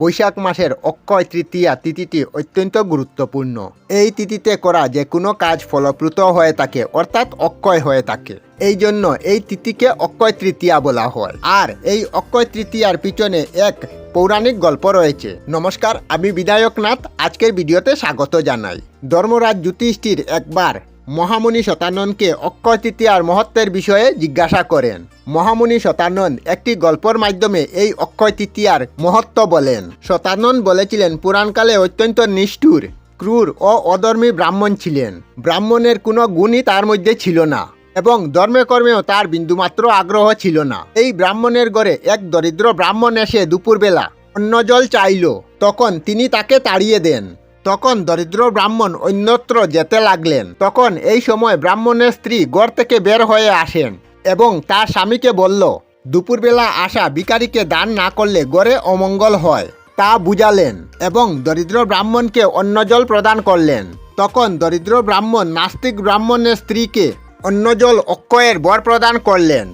বৈশাখ মাসের অক্ষয় তৃতীয়া তিথিটি অত্যন্ত গুরুত্বপূর্ণ। এই তিথিতে করা যে কোনো কাজ ফলপ্রুত হয়ে থাকে, অর্থাৎ অক্ষয় হয়ে থাকে। এই জন্য এই তিথিকে অক্ষয় তৃতীয়া বলা হয়। আর এই অক্ষয় তৃতীয়ার পিছনে এক পৌরাণিক গল্প রয়েছে। নমস্কার, আমি বিধায়কনাথ। আজকের ভিডিওতে স্বাগত জানাই। ধর্মরাজ যুধিষ্ঠির একবার মহামুনি শতাননকে অক্ষয় তৃতীয়ার মহত্বের বিষয়ে জিজ্ঞাসা করেন। মহামুনি শতানন একটি গল্পর মাধ্যমে এই অক্ষয় তৃতীয়ার মহত্ব বলেন। শতানন বলেছিলেন, পুরাণকালে অত্যন্ত নিষ্ঠুর, ক্রূর ও অধর্মী ব্রাহ্মণ ছিলেন। ব্রাহ্মণের কোনো গুণই তার মধ্যে ছিল না এবং ধর্মে কর্মেও তার বিন্দুমাত্র আগ্রহ ছিল না। এই ব্রাহ্মণের ঘরে এক দরিদ্র ব্রাহ্মণ এসে দুপুরবেলা অন্ন জল চাইল। তখন তিনি তাকে তাড়িয়ে দেন। তখন দরিদ্র ব্রাহ্মণ অন্যত্র যেতে লাগলেন। তখন এই সময় ব্রাহ্মণের স্ত্রী গড় থেকে বের হয়ে আসেন এবং তার স্বামীকে বলল, দুপুরবেলা আসা ভিকারিকে দান না করলে গড়ে অমঙ্গল হয়। তা বুঝালেন এবং দরিদ্র ব্রাহ্মণকে অন্ন জল প্রদান করলেন। তখন দরিদ্র ব্রাহ্মণ নাস্তিক ব্রাহ্মণের স্ত্রীকে অন্ন জল অক্ষয়ের বর প্রদান করলেন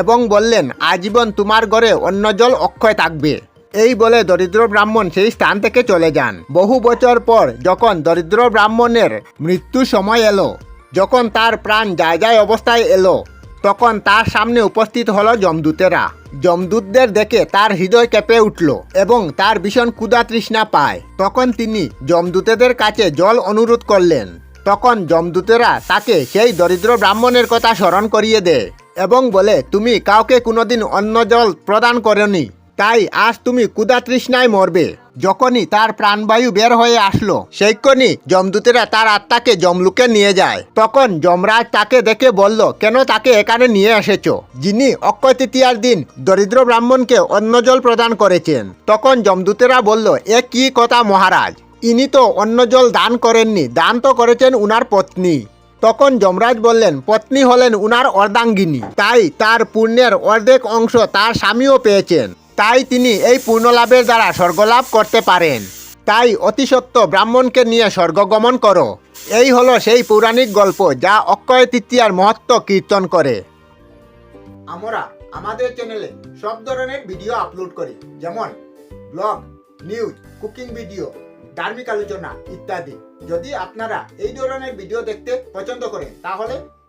এবং বললেন, আজীবন তোমার ঘরে অন্ন জল অক্ষয় থাকবে। এই বলে দরিদ্র ব্রাহ্মণ সেই স্থান থেকে চলে যান। বহু বছর পর যখন দরিদ্র ব্রাহ্মণের মৃত্যু সময় এলো, যখন তার প্রাণ যায় যায় অবস্থায় এলো, তখন তার সামনে উপস্থিত হলো যমদূতেরা। যমদূতদের দেখে তার হৃদয় কেঁপে উঠল এবং তার ভীষণ ক্ষুধা তৃষ্ণা পায়। তখন তিনি যমদূতেদের কাছে জল অনুরোধ করলেন। তখন যমদূতেরা তাকে সেই দরিদ্র ব্রাহ্মণের কথা স্মরণ করিয়ে দেয় এবং বলে, তুমি কাউকে কোনোদিন অন্ন জল প্রদান করনি। তাই আজ তুমি কুদা তৃষ্ণায় মরবে। যখনই তার প্রাণবায়ু বের হয়ে আসলো, সেইক্ষণই যমদূতেরা তার আত্মাকে যমলুকে নিয়ে যায়। তখন যমরাজ তাকে দেখে বলল, কেন তাকে এখানে নিয়ে এসেছ? যিনি অক্ষয় তৃতীয়ার দিন দরিদ্র ব্রাহ্মণকে অন্ন জল প্রদান করেছেন। তখন যমদূতেরা বলল, এ কি কথা মহারাজ? ইনি তো অন্ন জল দান করেননি, দান তো করেছেন উনার পত্নী। তখন যমরাজ বললেন, পত্নী হলেন উনার অর্ধাঙ্গিনী। তাই তার পুণ্যের অর্ধেক অংশ তার স্বামীও পেয়েছেন। তাই তিনি এই পূর্ণলাভের দ্বারা স্বর্গলাভ করতে পারেন, তাই অতিসত্ত্ব ব্রাহ্মণকে নিয়ে স্বর্গগমন করো। এই হলো সেই পৌরাণিক গল্প যা অক্ষয় তৃতীয়ার মহত্ব কীর্তন করে। আমরা আমাদের চ্যানেলে সব ধরনের ভিডিও আপলোড করি, যেমন ব্লগ নিউজ কুকিং ভিডিও ধার্মিক আলোচনা ইত্যাদি। যদি আপনারা এই ধরনের ভিডিও দেখতে পছন্দ করেন, তাহলে